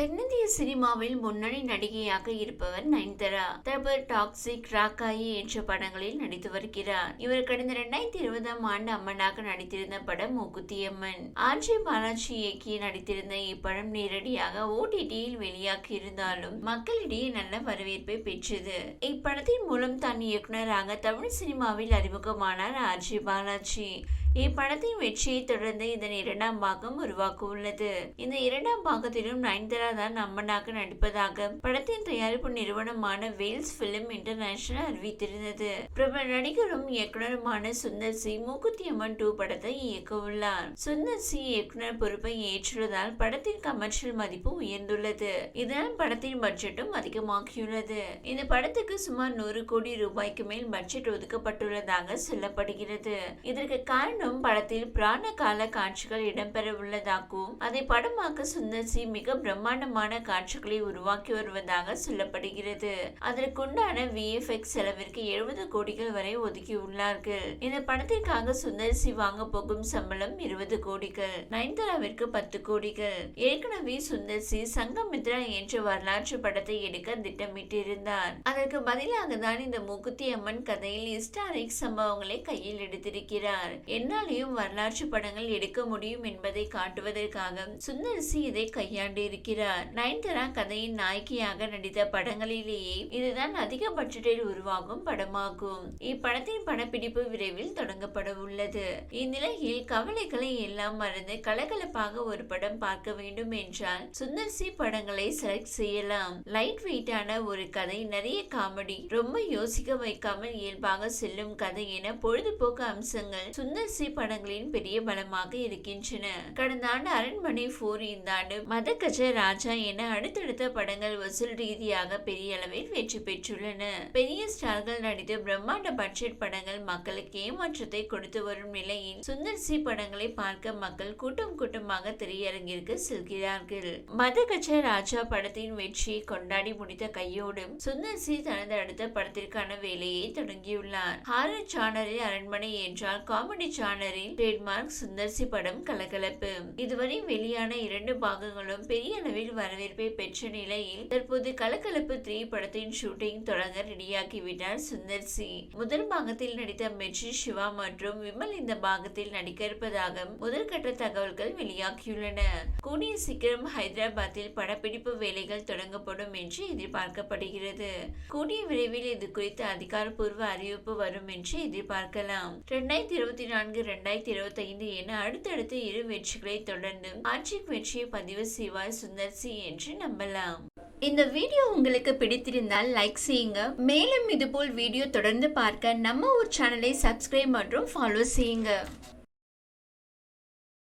தென்னிந்திய சினிமாவில் முன்னணி நடிகையாக இருப்பவர் நயன்தாரா. தபர் டாக்ஸிக் ராக்காயி என்ற படங்களில் நடித்து வருகிறார். இவர் கடந்த இரண்டாயிரத்தி இருபதாம் ஆண்டு அம்மனாக நடித்திருந்த படம் மூக்குத்தியம்மன். ஆர்ஜி பாலாஜி இயக்கி நடித்திருந்த இப்படம் நேரடியாக ஓடிடியில் வெளியாகி இருந்தாலும் மக்களிடையே நல்ல வரவேற்பை பெற்றது. இப்படத்தின் மூலம் தான் இயக்குனராக தமிழ் சினிமாவில் அறிமுகமானார் ஆர்ஜி பாலாஜி. இப்படத்தின் வெற்றியை தொடர்ந்து இதன் இரண்டாம் பாகம் உருவாக்க உள்ளது இந்த இரண்டாம் பாகத்திலும் நயன்தாரா தான் அம்மனாக நடிப்பதாக படத்தின் தயாரிப்பு நிறுவனமான வேல்ஸ் பிலிம் இன்டர்நேஷனல் அறிவித்திருந்தது. பிரபல நடிகரும் இயக்குனருமான சுந்தர் சி மூக்குத்தி அம்மன் டூ படத்தை இயக்க உள்ளார் சுந்தர் சி இயக்குனர் பொறுப்பை ஏற்றுள்ளதால் படத்தின் கமர்ஷியல் மதிப்பு உயர்ந்துள்ளது. இதனால் படத்தின் பட்ஜெட்டும் அதிகமாகியுள்ளது. இந்த படத்துக்கு சுமார் நூறு கோடி ரூபாய்க்கு மேல் பட்ஜெட் ஒதுக்கப்பட்டுள்ளதாக சொல்லப்படுகிறது. இதற்கு காரணம் படத்தில் பிராண கால காட்சிகள் இடம்பெற உள்ளதாகவும் அதை படமாக்க சுந்தர் சி மிக பிரம்மாண்டமான காட்சிகளை உருவாக்கி வருவதாக சொல்லப்படுகிறது. அதற்குண்டான விஎஃப்எக்ஸ் செலவிற்கு எழுபது கோடிகள் வரை ஒதுக்கியுள்ளார்கள். இந்த படத்திற்காக சுந்தர் சி வாங்க போகும் சம்பளம் இருபது கோடிகள் நயன்தாராவிற்கு பத்து கோடிகள். ஏற்கனவே சுந்தர் சி சங்கமித்ரா என்ற வரலாற்று படத்தை எடுக்க திட்டமிட்டிருந்தார். அதற்கு பதிலாக தான் இந்த மூக்குத்தி அம்மன் கதையில் ஹிஸ்டாரிக் சம்பவங்களை கையில் எடுத்திருக்கிறார். என்னாலேயும் வரலாற்று படங்கள் எடுக்க முடியும் என்பதை காட்டுவதற்காக சுந்தர் சி இதை கையாண்டு இருக்கிறார் நயன்தாரா கதையின் நாயகியாக நடித்த படங்களிலேயே இதுதான் அதிக பட்ஜெட்டில் உருவாகும் படமாகும். இப்படத்தின் படப்பிடிப்பு விரைவில் தொடங்கப்பட உள்ளது இந்நிலையில் கவலைகளை எல்லாம் மறந்து கலகலப்பாக ஒரு படம் பார்க்க வேண்டும் என்றால் சுந்தர் சி படங்களை செலக்ட் செய்யலாம். லைட் வெயிட்டான ஒரு கதை நிறைய காமெடி ரொம்ப யோசிக்க வைக்காமல் இயல்பாக செல்லும் கதை என பொழுதுபோக்கு அம்சங்கள் சுந்தர் சி படங்களின் பெரிய பலமாக இருக்கின்றன. கடந்த ஆண்டு அரண்மனை போர் இந்த ஆண்டு மதகஜ ராஜா என அடுத்தடுத்த படங்கள் வசூல் ரீதியாக பெரிய அளவில் வெற்றி பெற்றுள்ளன. பெரிய ஸ்டார்கள் நடித்த பிரம்மாண்ட பட்ஜெட் படங்கள் மக்களுக்கு ஏமாற்றத்தை கொடுத்து வரும் நிலையில் சுந்தர் சி படங்களை பார்க்க மக்கள் கூட்டம் கூட்டமாக திரையரங்கிற்கு செல்கிறார்கள். மதகஜ ராஜா படத்தின் வெற்றியை கொண்டாடி முடித்த கையோடு சுந்தர் சி தனது அடுத்த படத்திற்கான வேலையை தொடங்கியுள்ளார். ஹாரர் சானரில் அரண்மனை என்றால் காமெடி ஜானரின் ட்ரேட்மார்க் சுந்தர்சி படம் கலகலப்பு. இதுவரை வெளியான இரண்டு பாகங்களும் பெரிய அளவில் வரவேற்பை பெற்ற நிலையில் தற்போது கலகலப்பு த்ரீ படத்தின் ஷூட்டிங் தொடங்க ரெடியாகிவிட்டார் சுந்தர்சி. முதல் பாகத்தில் நடித்த மெட்ரி சிவா மற்றும் விமல் இந்த பாகத்தில் நடிக்க இருப்பதாக முதற்கட்ட தகவல்கள் வெளியாகியுள்ளன. கூடிய சீக்கிரம் ஹைதராபாத்தில் படப்பிடிப்பு வேலைகள் தொடங்கப்படும் என்று எதிர்பார்க்கப்படுகிறது. கூடிய விரைவில் இது குறித்து அதிகாரப்பூர்வ அறிவிப்பு வரும் என்று எதிர்பார்க்கலாம். இரண்டாயிரத்தி இருபத்தி நான்கு இரண்டாயிரத்தி இருபத்தி ஐந்து என அடுத்தடுத்து இரு வெற்றிகளை தொடர்ந்து ஆட்சிக் வெற்றியை பதிவு செய்வார் சுந்தர் சி என்று நம்பலாம். இந்த வீடியோ உங்களுக்கு பிடித்திருந்தால் லைக் செய்யுங்க. மேலும் இதுபோல் வீடியோ தொடர்ந்து பார்க்க நம்ம ஒரு சேனலை சப்ஸ்கிரைப் மற்றும் ஃபாலோ செய்யுங்க.